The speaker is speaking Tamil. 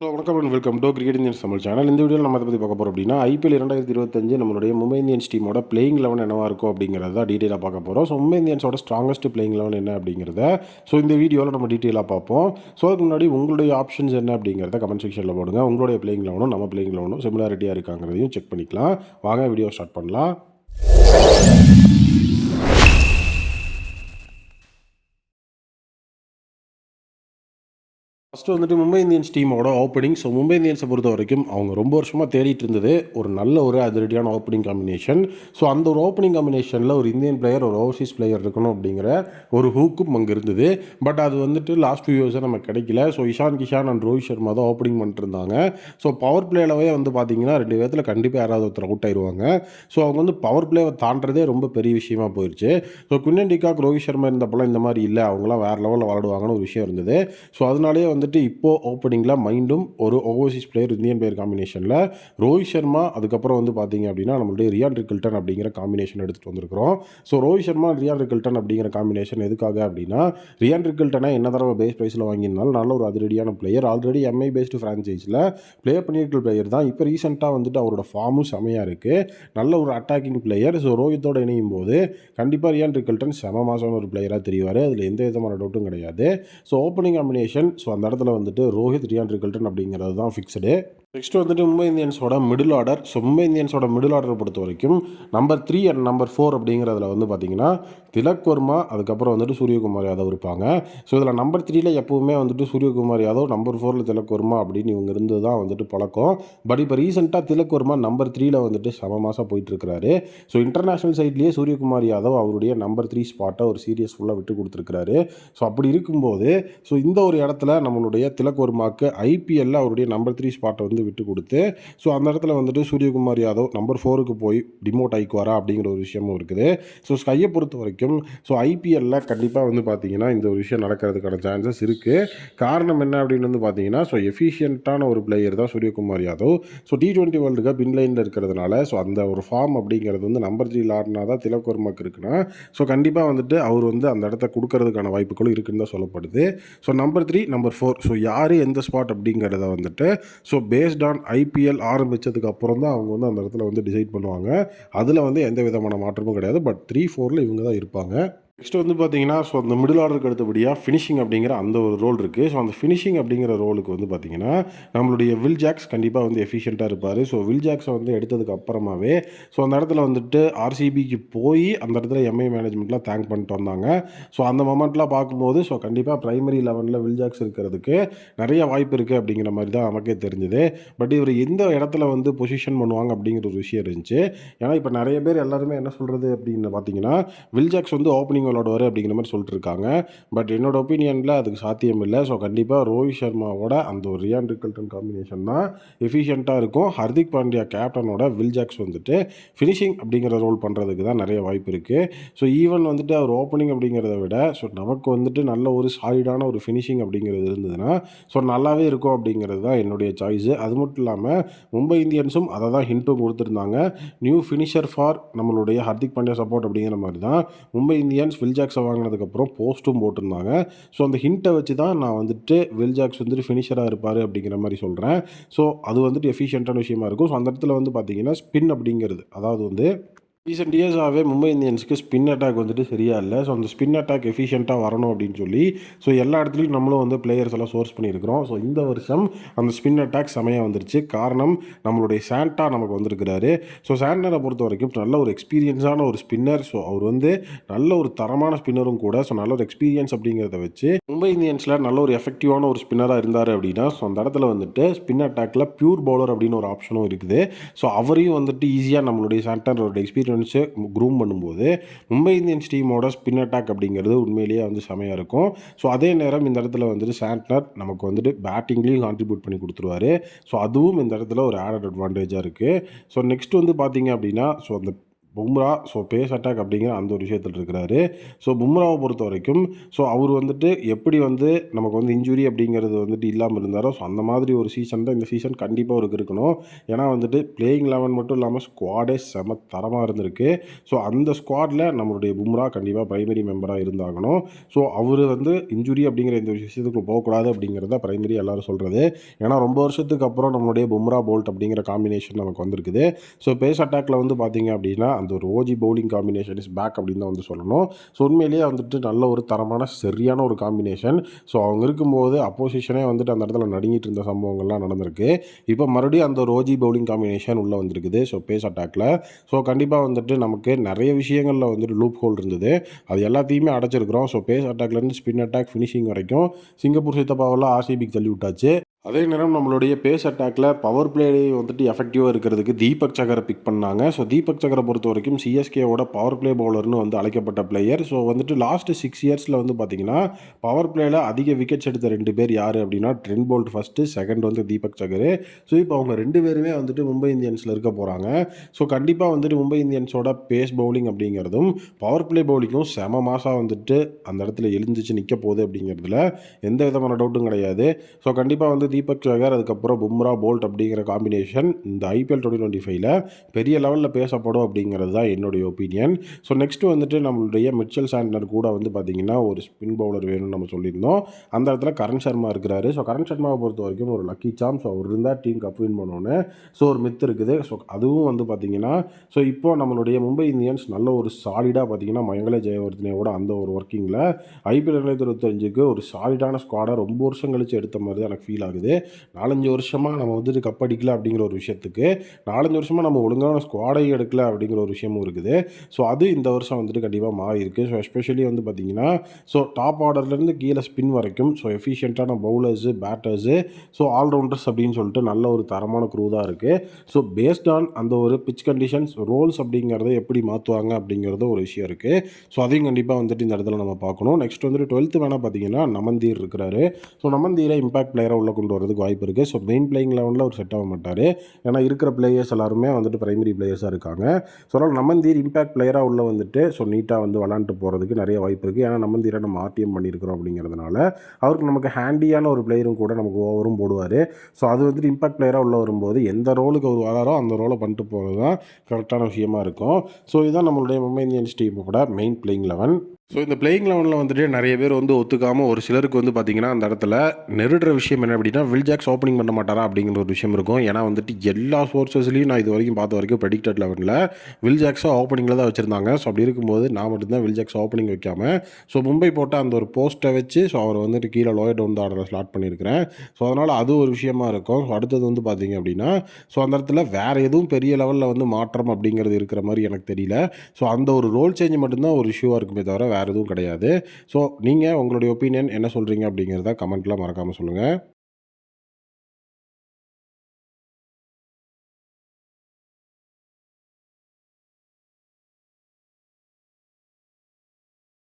ஹலோ வணக்கம் and welcome to cricket Indians Tamil channel இந்த வீடியோவில் நம்ம அதை பற்றி பார்க்க போகிறோம் அப்படின்னா ஐபிஎல் இரண்டாயிரத்தி இருபத்தஞ்சு நம்மளுடைய மும்பை இந்தியன்ஸ் டீமோட பிளேயிங் லெவன் என்னவாக இருக்கும் அப்படிங்கிறத தான் டீட்டெயிலாக பார்க்க போகிறோம் ஸோ மும்பை இந்தியன்ஸோட ஸ்ட்ராங்கஸ்ட் பிளேயிங் லெவன் என்ன அப்படிங்கிறத ஸோ இந்த வீடியோவில் நம்ம டீட்டெயிலாக பார்ப்போம். ஸோ அதுக்கு முன்னாடி உங்களுடைய ஆப்ஷன்ஸ் என்ன அப்படிங்கிறத கமெண்ட் செக்ஷனில் போடுங்க. உங்களுடைய பிளேயிங் லெவனும் நம்ம பிளேயிங் லெவனும் சிமிலாரிட்டியாக இருக்காங்கிறதையும் செக் பண்ணிக்கலாம். வாங்க வீடியோ ஸ்டார்ட் பண்ணலாம். ஃபஸ்ட்டு வந்துட்டு மும்பை இந்தியன்ஸ் டீமோட ஓப்பனிங் ஸோ மும்பை இந்தியன்ஸை பொறுத்த வரைக்கும் அவங்க ரொம்ப வருஷமாக தேடிட்டு இருந்தது ஒரு நல்ல ஒரு அதிரடியான ஓப்பனிங் காம்பினேஷன் ஸோ அந்த ஒரு ஓப்பனிங் காம்பினேஷனில் ஒரு இந்தியன் பிளேயர் ஒரு ஓவர்சீஸ் பிளேயர் இருக்கணும் அப்படிங்கிற ஒரு ஹூக்கும் அங்கே இருந்தது. பட் அது வந்துட்டு லாஸ்ட் டூ இயர்ஸாக நமக்கு கிடைக்கல. ஸோ இஷான் கிஷான் அண்ட் ரோஹித் சர்மா தான் ஓப்பனிங் பண்ணிட்டுருந்தாங்க. ஸோ பவர் பிளேலவே வந்து பார்த்தீங்கன்னா ரெண்டு பேரத்தில் கண்டிப்பாக யாராவது ஒருத்தர் அவுட் ஆயிடுவாங்க ஸோ அவங்க வந்து பவர் பிளேவை தாண்டதே ரொம்ப பெரிய விஷயமா போயிடுச்சு so Quinton de Kock Rohit Sharma இருந்தப்பெல்லாம் இந்த மாதிரி இல்லை. அவங்களாம் வேறு லெவலில் விளாடுவாங்கன்னு ஒரு விஷயம் இருந்தது. ஸோ அதனாலேயே வந்துட்டு இப்போது ஓப்பனிங்கில் மைண்டும் ஒரு ஓவர்சீஸ் பிளேயர் இந்தியன் பிளேயர் காம்பினேஷனில் ரோஹித் சர்மா அதுக்கப்புறம் வந்து பார்த்தீங்க அப்படின்னா நம்மளுடைய ரியான் ரிக்கில்டன் அப்படிங்கிற காம்பினேஷன் எடுத்துகிட்டு வந்திருக்கிறோம். So Rohit Sharma Ryan Rickelton அப்படிங்கிற காம்பினேஷன் எதுக்காக அப்படின்னா ரியான் ரிக்கில்டனை என்ன தடவை பேஸ் ப்ரைஸில் வாங்கியிருந்தாலும் நல்ல ஒரு அதிரடியான பிளேயர் ஆல்ரெடி எம்ஐ பேஸ்டு ஃப்ரான்ச்சைஸில் ப்ளே பண்ணியிருக்கிற பிளேயர் தான். இப்போ ரீசெண்டாக வந்துட்டு அவரோட ஃபார்மும் செமையாக இருக்குது நல்ல ஒரு அட்டாக்கிங் பிளேயர் ஸோ ரோஹித்தோட இணையும் போது கண்டிப்பாக ரியான் ரிக்கில்டன் செம மாதம் ஒரு பிளேயராக தெரிவார். அதில் எந்த விதமான டவுட்டும் கிடையாது. ஸோ ஓப்பனிங் காம்பினேஷன் ஸோ அந்த இடத்துல வந்துட்டு ரோஹித் ரியான் ரிகல்டன் அப்படிங்கிறது தான் ஃபிக்ஸ்டு நெக்ஸ்ட் வந்துட்டு மும்பை இந்தியன்ஸோட மிடில் ஆர்டர் ஸோ மும்பை இந்தியன்ஸோட மிடில் ஆர்டரை பொறுத்த வரைக்கும் number three and number four அப்படிங்கிறதுல வந்து பார்த்தீங்கன்னா திலக் வர்மா அதுக்கப்புறம் வந்துட்டு சூரியகுமார் யாதவ் இருப்பாங்க. ஸோ இதில் நம்பர் த்ரீயில் எப்போவுமே வந்துட்டு சூரியகுமார் யாதவ் நம்பர் ஃபோரில் திலக் வர்மா அப்படின்னு இவங்க இருந்து தான் வந்துட்டு பழக்கம். பட் இப்போ ரீசெண்டாக திலக் வர்மா நம்பர் த்ரீயில் வந்துட்டு சம மாதம் போயிட்டுருக்கிறாரு. ஸோ இன்டர்நேஷனல் சைட்லேயே சூரியகுமார் யாதவ் அவருடைய நம்பர் த்ரீ ஸ்பாட்டை ஒரு சீரியஸ் ஃபுல்லாக விட்டு கொடுத்துருக்காரு ஸோ அப்படி இருக்கும்போது ஸோ இந்த ஒரு இடத்துல நம்மளுடைய திலக் வர்மாவுக்கு ஐபிஎல்லில் அவருடைய நம்பர் த்ரீ ஸ்பாட்டை வந்து விட்டு கொடுத்து ஸோ அந்த இடத்துல வந்துட்டு சூரியகுமார் யாதவ் நம்பர் ஃபோருக்கு போய் டிமோட் ஆகிக்குவாரா அப்படிங்கிற ஒரு விஷயமும் இருக்குது. ஸோ ஸ்கையை பொறுத்த வரைக்கும் ஸோ ஐபிஎல்ல கண்டிப்பாக வந்து பார்த்தீங்கன்னா இந்த ஒரு விஷயம் நடக்கிறதுக்கான சான்சஸ் இருக்குது காரணம் என்ன அப்படின்னு வந்து பார்த்தீங்கன்னா ஸோ எஃபிஷியண்ட்டான ஒரு பிளேயர் தான் Suryakumar Yadav. So T twenty world cup இன்லைனில் இருக்கிறதுனால ஸோ அந்த ஒரு ஃபார்ம் அப்படிங்கிறது வந்து நம்பர் த்ரீ ஆடினா தான் திலக் இருக்குன்னா ஸோ கண்டிப்பாக வந்துட்டு அவர் வந்து அந்த இடத்த கொடுக்கறதுக்கான வாய்ப்புகளும் இருக்குன்னு தான் சொல்லப்படுது. So number three number four so யார் எந்த ஸ்பாட் அப்படிங்கிறத வந்துட்டு so base based on IPL ஆரம்பித்ததுக்கு அப்புறம் தான் அவங்க வந்து அந்த இடத்துல வந்து டிசைட் பண்ணுவாங்க. அதில் வந்து எந்த விதமான மாற்றமும் கிடையாது. பட் த்ரீ ஃபோரில் இவங்க தான் இருப்பாங்க. நெக்ஸ்ட் வந்து பார்த்தீங்கன்னா ஸோ அந்த மிடில் ஆர்டருக்கு அடுத்தபடியாக ஃபினிஷிங் அப்படிங்கிற அந்த ஒரு ரோல் இருக்குது ஸோ அந்த ஃபினிஷிங் அப்படிங்கிற ரோலுக்கு வந்து பார்த்தீங்கன்னா நம்மளுடைய வில் ஜாக்ஸ் கண்டிப்பாக வந்து எஃபிஷியண்ட்டாக இருப்பார். ஸோ வில் ஜாக்ஸை வந்து எடுத்ததுக்கு அப்புறமாவே ஸோ அந்த இடத்துல வந்துட்டு ஆர்சிபிக்கு போய் அந்த இடத்துல எம்ஐ மேனேஜ்மெண்ட்லாம் தேங்க் பண்ணிட்டு வந்தாங்க. ஸோ அந்த மொமெண்ட்லாம் பார்க்கும்போது ஸோ கண்டிப்பாக ப்ரைமரி லெவனில் வில் ஜாக்ஸ் இருக்கிறதுக்கு நிறைய வாய்ப்பு இருக்குது அப்படிங்கிற மாதிரி தான் நமக்கே தெரிஞ்சுது. பட் இவர் எந்த இடத்துல வந்து பொசிஷன் பண்ணுவாங்க அப்படிங்கிற ஒரு விஷயம் இருந்துச்சு. ஏன்னா இப்போ நிறைய பேர் எல்லாருமே என்ன சொல்கிறது அப்படின்னு பார்த்தீங்கன்னா வில் ஜாக்ஸ் வந்து ஓப்பனிங் விளாடுவார் அப்படிங்கிற மாதிரி சொல்லிட்டு இருக்காங்க பட் என்னோட ஒப்பீனியனில் அதுக்கு சாத்தியம் இல்லை ஸோ கண்டிப்பாக ரோஹித் சர்மாவோட அந்த ஒரு ரியான் ரிகல்டன் காம்பினேஷன் தான் எஃபிஷியண்ட்டாக இருக்கும். ஹர்திக் பாண்டியா கேப்டனோட வில் ஜாக்ஸ் வந்துட்டு ஃபினிஷிங் அப்படிங்கிற ரோல் பண்ணுறதுக்கு தான் நிறைய வாய்ப்பு இருக்குது ஸோ ஈவன் வந்துட்டு அவர் ஓப்பனிங் அப்படிங்கிறத விட ஸோ நமக்கு வந்துட்டு நல்ல ஒரு சாலிடான ஒரு ஃபினிஷிங் அப்படிங்கிறது இருந்ததுன்னா ஸோ நல்லாவே இருக்கும் அப்படிங்கிறது தான் என்னுடைய சாய்ஸு அது மட்டும் இல்லாமல் மும்பை இந்தியன்ஸும் அதை தான் ஹிண்ட்டும் கொடுத்துருந்தாங்க. நியூ ஃபினிஷர் ஃபார் நம்மளுடைய ஹர்திக் பாண்டியா சப்போர்ட் அப்படிங்கிற மாதிரி தான் மும்பை இந்தியன்ஸ் வில் ஜாக்ஸை வாங்கினதுக்கப்புறம் போஸ்ட்டும் போட்டிருந்தாங்க. ஸோ அந்த ஹிண்ட்டை வச்சு தான் நான் வந்துட்டு வில் ஜாக்ஸ் வந்துட்டு ஃபினிஷராக இருப்பார் அப்படிங்கிற மாதிரி சொல்கிறேன் ஸோ அது வந்துட்டு எஃபிஷியண்ட்டான விஷயமா இருக்கும். ஸோ அந்த இடத்துல வந்து பார்த்திங்கன்னா ஸ்பின் அப்படிங்கிறது அதாவது வந்து ரீசெண்ட் இயர்ஸாகவே மும்பை இந்தியன்ஸுக்கு ஸ்பின் அட்டாக் வந்துட்டு சரியா இல்லை. ஸோ அந்த ஸ்பின் அட்டாக் எஃபிஷியண்ட்டாக வரணும் அப்படின்னு சொல்லி ஸோ எல்லா இடத்துலையும் நம்மளும் வந்து பிளேயர்ஸ் எல்லாம் சோர்ஸ் பண்ணியிருக்கிறோம். ஸோ இந்த வருஷம் அந்த ஸ்பின் அட்டாக் செமையாக வந்துருச்சு. காரணம் நம்மளுடைய சாண்டா நமக்கு வந்திருக்கிறாரு. ஸோ சாண்டனை பொறுத்த வரைக்கும் நல்ல ஒரு எக்ஸ்பீரியன்ஸான ஒரு ஸ்பின்னர் ஸோ அவர் வந்து நல்ல ஒரு தரமான ஸ்பின்னரும் கூட ஸோ நல்ல ஒரு எக்ஸ்பீரியன்ஸ் அப்படிங்கிறத வச்சு மும்பை இந்தியன்ஸில் நல்ல ஒரு எஃபெக்டிவான ஒரு ஸ்பின்னராக இருந்தார் அப்படின்னா ஸோ அந்த இடத்துல வந்துட்டு ஸ்பின் அட்டாக்ல பியூர் பவுலர் அப்படின்னு ஒரு ஆப்ஷனும் இருக்குது. ஸோ அவரையும் வந்துட்டு ஈஸியாக நம்மளுடைய சாண்டனோட எக்ஸ்பீரியன்ஸ் க்ரூம் பண்ணும்போது மும்பை இந்தியன்ஸ் டீமோட ஸ்பின் அட்டாக் அப்படிங்கிறது உண்மையிலேயே வந்து செமையாக இருக்கும். ஸோ அதே நேரம் இந்த இடத்துல வந்துட்டு சாண்ட்னர் நமக்கு வந்துட்டு பேட்டிங்லேயும் கான்ட்ரிபியூட் பண்ணி கொடுத்துருவாரு. ஸோ அதுவும் இந்த இடத்துல ஒரு ஆடட் அட்வான்டேஜாக இருக்குது ஸோ நெக்ஸ்ட் வந்து பார்த்தீங்க அப்படின்னா ஸோ அந்த பும்ரா ஸோ பேஸ் அட்டாக் அப்படிங்கிற அந்த ஒரு விஷயத்தில் இருக்கிறாரு. ஸோ பும்ராவை பொறுத்த வரைக்கும் ஸோ அவர் வந்துட்டு எப்படி வந்து நமக்கு வந்து இன்ஜுரி அப்படிங்கிறது வந்துட்டு இல்லாமல் இருந்தாரோ ஸோ அந்த மாதிரி ஒரு சீசன் தான் இந்த சீசன் கண்டிப்பாக அவருக்கு இருக்கணும். ஏன்னா வந்துட்டு பிளேயிங் லெவன் மட்டும் இல்லாமல் ஸ்குவாடே செம தரமாக இருந்திருக்கு. ஸோ அந்த ஸ்குவாடில் நம்மளுடைய பும்ரா கண்டிப்பாக ப்ரைமரி மெம்பராக இருந்தாகணும். ஸோ அவர் வந்து இன்ஜுரி அப்படிங்கிற இந்த விஷயத்துக்குள்ள போகக்கூடாது அப்படிங்கிறத ப்ரைமரி எல்லாரும் சொல்கிறது ஏன்னா ரொம்ப வருஷத்துக்கு அப்புறம் நம்மளுடைய பும்ரா போல்ட் அப்படிங்கிற காம்பினேஷன் நமக்கு வந்திருக்குது. ஸோ பேஸ் அட்டாக்ல வந்து பார்த்தீங்க அப்படின்னா அந்த ஒரு OG bowling combination is back அப்படின்னு தான் வந்து சொல்லணும். ஸோ உண்மையிலேயே வந்துட்டு நல்ல ஒரு தரமான சரியான ஒரு காம்பினேஷன் ஸோ அவங்க இருக்கும்போது அப்போசிஷனே வந்துட்டு அந்த இடத்துல நடுங்கிட்டு இருந்த சம்பவங்கள்லாம் நடந்திருக்கு. இப்போ மறுபடியும் அந்த ஒரு ஓஜி பவுலிங் காம்பினேஷன் உள்ளே வந்திருக்குது. ஸோ பேஸ் அட்டாக்ல ஸோ கண்டிப்பாக வந்துட்டு நமக்கு நிறைய விஷயங்களில் வந்துட்டு லூப் ஹோல் இருந்தது. அது எல்லாத்தையுமே அடைச்சிருக்கிறோம். ஸோ பேஸ் அட்டாக்லேருந்து ஸ்பின் அட்டாக் ஃபினிஷிங் வரைக்கும். சிங்கப்பூர் சித்தப்பாவெல்லாம் ஆர்சிபிக்கு தள்ளி விட்டாச்சு. அதே நேரம் நம்மளுடைய பேஸ் அட்டாக்ல பவர் பிளே வந்துட்டு எஃபெக்டிவாக இருக்கிறதுக்கு தீபக் சகரை பிக் பண்ணாங்க. ஸோ தீபக் சகரை பொறுத்த வரைக்கும் சிஎஸ்கேவோட பவர் பிளே பவுலர்னு வந்து அழைக்கப்பட்ட பிளேயர் ஸோ வந்துட்டு லாஸ்ட் சிக்ஸ் இயர்ஸில் வந்து பார்த்தீங்கன்னா பவர் பிளேயில் அதிக விக்கெட்ஸ் எடுத்த ரெண்டு பேர் யார் அப்படின்னா ட்ரென் போல்ட் ஃபஸ்ட்டு செகண்ட் வந்து தீபக் சகர். ஸோ இப்போ அவங்க ரெண்டு பேருமே வந்துட்டு மும்பை இந்தியன்ஸில் இருக்க போகிறாங்க ஸோ கண்டிப்பாக வந்துட்டு மும்பை இந்தியன்ஸோட பேஸ் பவுலிங் அப்படிங்கிறதும் பவர் பிளே பவுலிங்கும் செம மாசாக வந்துட்டு அந்த இடத்துல எழுந்துச்சு நிற்க போகுது அப்படிங்கிறதுல எந்த விதமான டவுட்டும் கிடையாது. ஸோ கண்டிப்பாக வந்து தீபக் சகர் அதுக்கப்புறம் பும்ரா போல்ட் அப்படிங்கிற காம்பினேஷன் இந்த ஐபிஎல் டுவெண்ட்டி டுவெண்ட்டி ஃபைவ்ல பெரிய லெவலில் பேசப்படும் அப்படிங்கிறது தான் என்னுடைய ஒப்பீனியன் ஸோ நெக்ஸ்ட்டு வந்துட்டு நம்மளுடைய மிச்சல் சாண்டனர் கூட வந்து பார்த்திங்கன்னா ஒரு ஸ்பின் பவுலர் வேணும்னு நம்ம சொல்லியிருந்தோம். அந்த இடத்துல கரண் சர்மா இருக்கிறாரு. ஸோ கரண் சர்மாவை பொறுத்த வரைக்கும் ஒரு லக்கி சாம் ஸோ அவர் இருந்தால் டீம் கப் வின் பண்ணோன்னு ஸோ ஒரு மித் இருக்குது. ஸோ அதுவும் வந்து பார்த்திங்கன்னா ஸோ இப்போ நம்மளுடைய மும்பை இந்தியன்ஸ் நல்ல ஒரு சாலிடாக பார்த்திங்கன்னா மயங்கல ஜெயவர்தனையோட அந்த ஒரு ஒர்க்கிங்கில் ஐபிஎல் ரெண்டாயிரத்தி இருபத்தஞ்சுக்கு ஒரு சாலிடான ஸ்குவாடாக ரொம்ப வருஷம் கழிச்சு எடுத்த மாதிரி தான் எனக்கு ஃபீல் ஆகுது. நாலஞ்சு வருஷமாக நம்ம வந்துட்டு கப் அடிக்கல அப்படிங்கிற ஒரு விஷயத்துக்கு நாலஞ்சு வருஷமாக நம்ம ஒழுங்கான ஸ்குவாடை எடுக்கல அப்படிங்கிற ஒரு விஷயமும் இருக்குது. ஸோ அது இந்த வருஷம் வந்துட்டு கண்டிப்பாக மாறி இருக்குது ஸோ எஸ்பெஷலி வந்து பார்த்திங்கன்னா ஸோ டாப் ஆர்டர்லேருந்து கீழே ஸ்பின் வரைக்கும் so எஃபிஷியண்ட்டான bowlers batters so all rounders அப்படின்னு சொல்லிட்டு நல்ல ஒரு தரமான க்ரூ தான் இருக்குது ஸோ பேஸ்ட் ஆன் அந்த ஒரு பிச் கண்டிஷன்ஸ் ரோல்ஸ் அப்படிங்கிறத எப்படி மாற்றுவாங்க அப்படிங்கிறது ஒரு விஷயம் இருக்குது ஸோ அதையும் கண்டிப்பாக வந்துட்டு இந்த இடத்துல நம்ம பார்க்கணும். நெக்ஸ்ட் வந்துட்டு டுவெல்த்து வேணால் பார்த்தீங்கன்னா நமந்தீர் இருக்கிறாரு. ஸோ நமந்தீரை இம்பாக்ட் பிளேயராக உள்ள கொண்டு வரதுக்கு வாய்ப்பு இருக்குது ஸோ மெயின் பிளேயிங் லெவலில் அவர் செட் ஆக மாட்டார். ஏன்னா இருக்கிற பிளேயர்ஸ் எல்லாருமே வந்துட்டு பிரைமரி பிளேயர்ஸாக இருக்காங்க. ஸோ அதனால் நமந்தீர் இம்பாக்ட் பிளேயராக உள்ள வந்துட்டு ஸோ நீட்டாக வந்து விளாண்டுட்டு போகிறதுக்கு நிறைய வாய்ப்பு இருக்குது ஏன்னா நமந்தீரை நம்ம ஆர்டிஎம் பண்ணியிருக்கிறோம் அப்படிங்கிறதுனால அவருக்கு நமக்கு ஹேண்டியான ஒரு பிளேயரும் கூட நமக்கு ஓவரும் போடுவார். ஸோ அது வந்துட்டு இம்பாக்ட் பிளேயராக உள்ள வரும்போது எந்த ரோலுக்கு அவர் வராரோ அந்த ரோலை பண்ணிட்டு போகிறது தான் கரெக்டான விஷயமா இருக்கும். ஸோ இதுதான் நம்மளுடைய மும்பை இந்தியன்ஸ் டீமோட மெயின் பிளேயிங் லெவன் ஸோ இந்த பிளேயிங் லெவனில் வந்துட்டு நிறைய பேர் வந்து ஒத்துக்காமல் ஒரு சிலருக்கு வந்து பார்த்தீங்கன்னா அந்த இடத்துல நெருடுற விஷயம் என்ன அப்படின்னா வில் ஜாக்ஸ் ஓப்பனிங் பண்ண மாட்டாரா அப்படிங்கிற ஒரு விஷயம் இருக்கும். ஏன்னா வந்துட்டு எல்லா சோர்ஸஸ்லையும் நான் இது வரைக்கும் பார்த்த வரைக்கும் ப்ரெடிக்டட் லெவனில் வில் ஜாக்ஸாக ஓப்பனிங்கில் தான் வச்சுருந்தாங்க. ஸோ அப்படி இருக்கும்போது நான் மட்டும்தான் வில் ஜாக்ஸ் ஓப்பனிங் வைக்காமல் ஸோ மும்பை போட்ட அந்த ஒரு போஸ்ட்டை வச்சு ஸோ அவர் வந்துட்டு கீழே லோயர் டவுன் தான் ஆர்டரை ஸ்லாட் பண்ணியிருக்கிறேன். ஸோ அதனால் அது ஒரு விஷயமா இருக்கும். ஸோ அடுத்தது வந்து பார்த்தீங்க அப்படின்னா ஸோ அந்த இடத்துல வேறு எதுவும் பெரிய லெவலில் வந்து மாற்றம் அப்படிங்கிறது இருக்கிற மாதிரி எனக்கு தெரியல. ஸோ அந்த ஒரு ரோல் சேஞ்ச் மட்டும்தான் ஒரு இஷ்யூவாக இருக்குமே தவிர வேறு எதுவும் கிடையாது. ஸோ நீங்கள் உங்களுடைய ஒப்பீனியன் என்ன சொல்கிறீங்க அப்படிங்கிறத கமெண்ட்டில் மறக்காமல் சொல்லுங்கள்